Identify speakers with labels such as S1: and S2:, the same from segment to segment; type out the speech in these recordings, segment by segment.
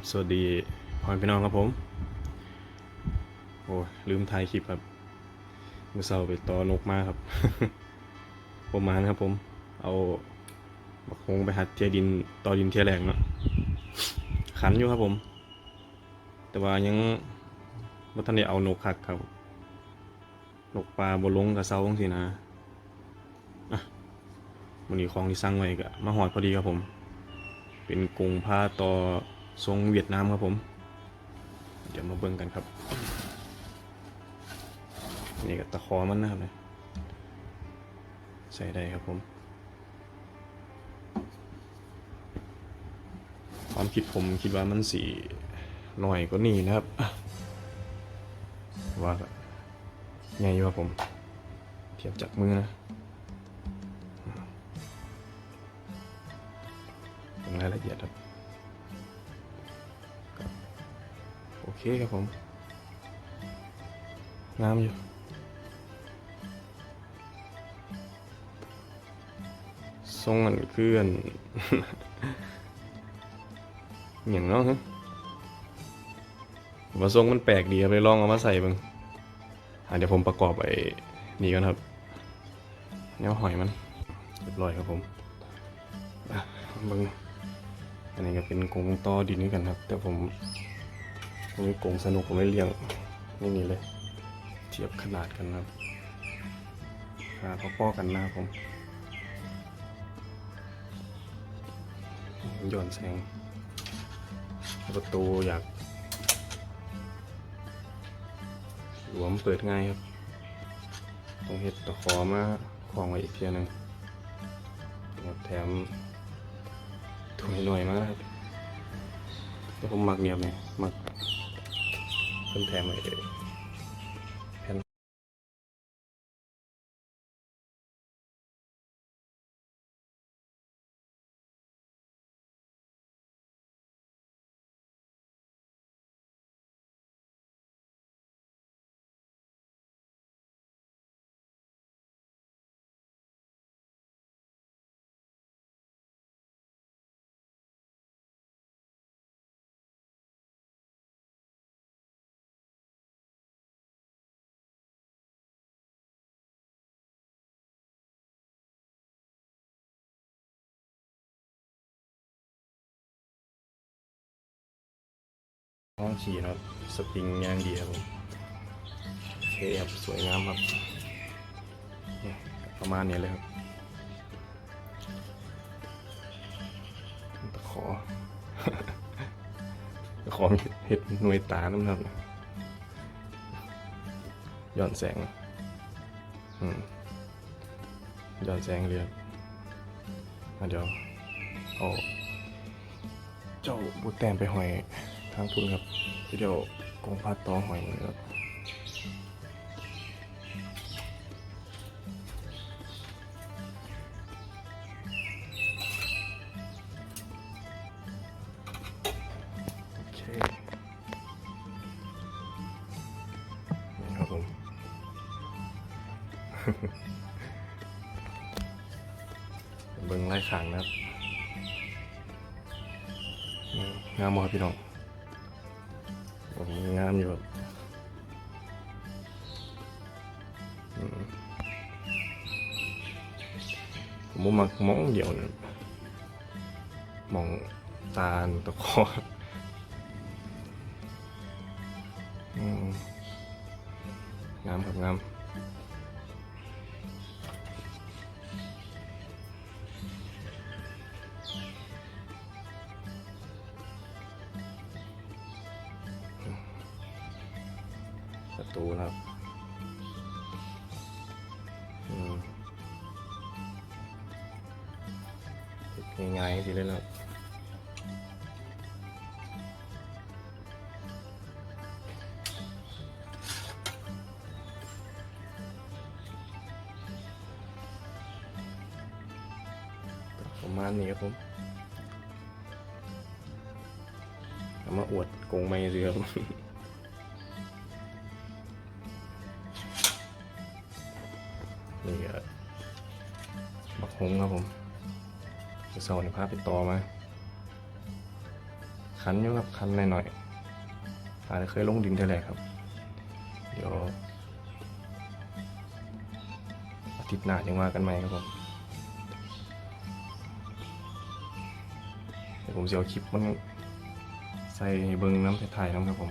S1: กราบสวัสดีพ่อพี่น้องครับผม โอ้ยลืมถ่ายคลิปครับเมื่อเช้าไปต่อนกมาครับ ประมาณครับผม เอาบักคงไปหัดเทียดินต่อดินเทียแรงเนาะขันอยู่ครับผม แต่ว่ายังว่าท่านได้เอานกคักครับนกปลาบนลงกับเซาจังสินะอะมันนี้ของที่สั่งไว้ก็มาหอดพอดีครับผม เป็นกรงผ้าต่อ ทรงเวียดนามครับผม เดี๋ยวมาเบิ่งกันครับ นี่ก็ตะขอมันนะครับเนี่ยใส่ได้ครับผม ความคิดผมคิดว่ามันสีหน่อยก็นี่นะครับ ว่าไงอยู่ครับผม เทียบจากมือนะลงรายละเอียดครับ เคครับผมงามอยู่ทรงอันคืออันอย่างเนาะฮะผมว่าทรงมันแปลกดีครับเลยลองเอามาใส่บ้างเดี๋ยวผมประกอบไอ้นี่กันครับแนวหอยมันเรียบร้อยครับผมบิ่งอันนี้ก็เป็นกรงต่อดินด้กันครับ แต่ผม ผมมีกงสนุกผมไม่เลี้ยงไม่มีเลย เทียบขนาดกันครับขนาดพอๆกันนะครับผมย้อนแสงประตูอยากหลวมเปิดง่ายครับต้องเห็ดตะขอมาคล้องไว้อีกเทียหนึงแถมถุงหน่อยมากครับแต่ผมมักเงียบเนี่ยมัก เห้องฉี่นะครับ สปริงยางดีครับผมโอเคครับ สวยงามครับ ประมาณนี้เลยครับ ตะขอ ตะขอเห็ดหน่วยตาน้ำครับย้อนแสงย้อนแสงเรียบอะเดี๋ยวเอาเจ้าบูแตมไปหอยางทุนครับที่เดียวกองพัดต่อหอยครับโอเคนี่ครับผมเบิ้งไล่ขางนะครับอืมงามบ่ครับพี่น้อง งามอยู่ครับผมมักมองเดียวนะมองตาตะคออืมงา ประตูนะครับอืมง่ายๆสิเลยนะครับประมาณนี้ครับผมเอามาอวดกงไม่เรือครับ นี่ก็บักฮงครับผมจะสอนภาพไปต่อมา คันอยู่ครับคันหน่อยๆอาจจะเคยลงดินเท่าไหร่ครับ เดี๋ยวอาทิตย์หน้ายังว่ากันใหม่ครับผมเดี๋ยวผมจะเอาคลิปมันใส่เบิ้งน้ำถ่ายน้ำครับผม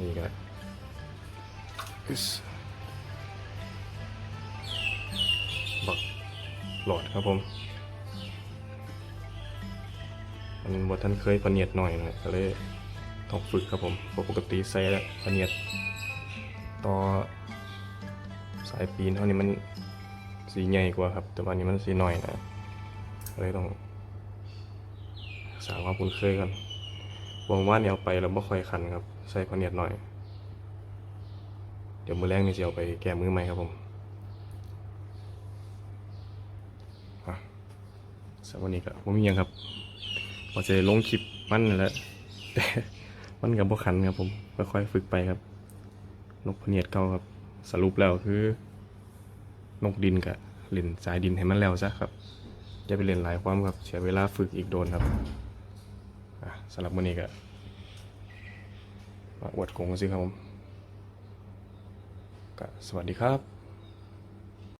S1: นี่ก็อึ๊สบักหลอดครับผมมันบทท่านเคยพะเนียดหน่อยนะก็เลยต้องฝึกครับผมเพราะปกติใส่แล้วพะเนียดต่อสายปีนเท่านี้มันสีใหญ่กว่าครับ แต่วันนี้มันสีน้อยนะก็เลยต้องสร้างความคุ้นเคยกันห วงว่าเนี่ยเอาไปแล้วไม่ค่อยคันครับ ใส่พเนียดหน่อย เดี๋ยวมือแรกนี่จะเอาไปแก้มือใหม่ครับผมสำหรับวันนี้ก็ผมมีหยังครับพอจะลงคลิปมั่นแหละแต่มันกับพวกคันครับผมค่อยๆฝึกไปครับ นกพเนียดเก่าครับ สรุปแล้วคือนกดินกับเล่นสายดินให้มันแล้วซะครับอย่าไปเล่นหลายความครับเสียเวลาฝึกอีกโดนครับ สำหรับวันนี้ก็มาอวดกงสิครับผมก็สวัสดีครับ